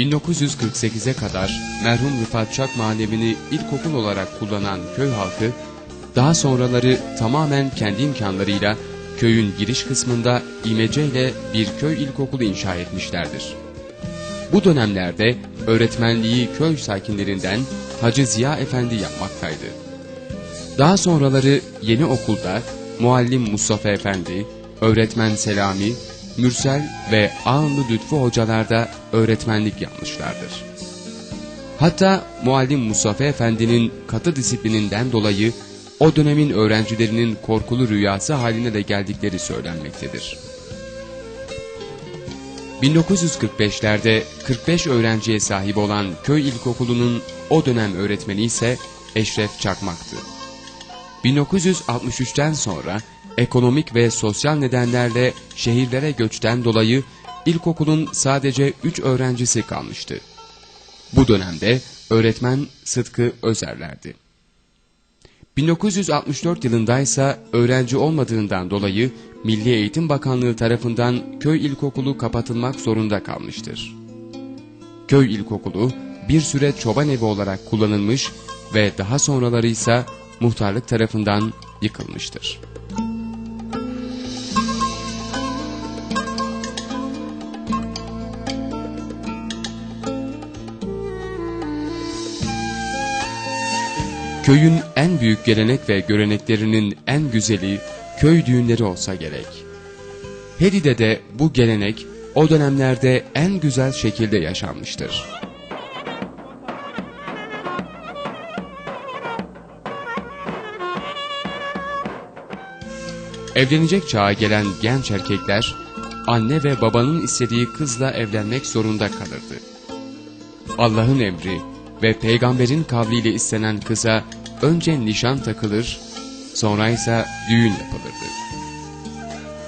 1948'e kadar merhum Rıfat Çak Mahallemini ilkokul olarak kullanan köy halkı, daha sonraları tamamen kendi imkanlarıyla köyün giriş kısmında imece ile bir köy ilkokulu inşa etmişlerdir. Bu dönemlerde öğretmenliği köy sakinlerinden Hacı Ziya Efendi yapmaktaydı. Daha sonraları yeni okulda muallim Mustafa Efendi, öğretmen Selami, Mürsel ve Ağınlı Lütfü hocalar da öğretmenlik yapmışlardır. Hatta muallim Mustafa Efendi'nin katı disiplininden dolayı o dönemin öğrencilerinin korkulu rüyası haline de geldikleri söylenmektedir. 1945'lerde 45 öğrenciye sahip olan köy ilkokulunun o dönem öğretmeni ise Eşref Çakmak'tı. 1963'ten sonra ekonomik ve sosyal nedenlerle şehirlere göçten dolayı ilkokulun sadece 3 öğrencisi kalmıştı. Bu dönemde öğretmen Sıtkı Özerlerdi. 1964 yılında ise öğrenci olmadığından dolayı Milli Eğitim Bakanlığı tarafından köy ilkokulu kapatılmak zorunda kalmıştır. Köy ilkokulu bir süre çoban evi olarak kullanılmış ve daha sonraları ise muhtarlık tarafından yıkılmıştır. Köyün en büyük gelenek ve göreneklerinin en güzeli köy düğünleri olsa gerek. Hedi'de de bu gelenek o dönemlerde en güzel şekilde yaşanmıştır. Evlenecek çağa gelen genç erkekler anne ve babanın istediği kızla evlenmek zorunda kalırdı. Allah'ın emri ve peygamberin kavliyle istenen kıza önce nişan takılır, sonra ise düğün yapılırdı.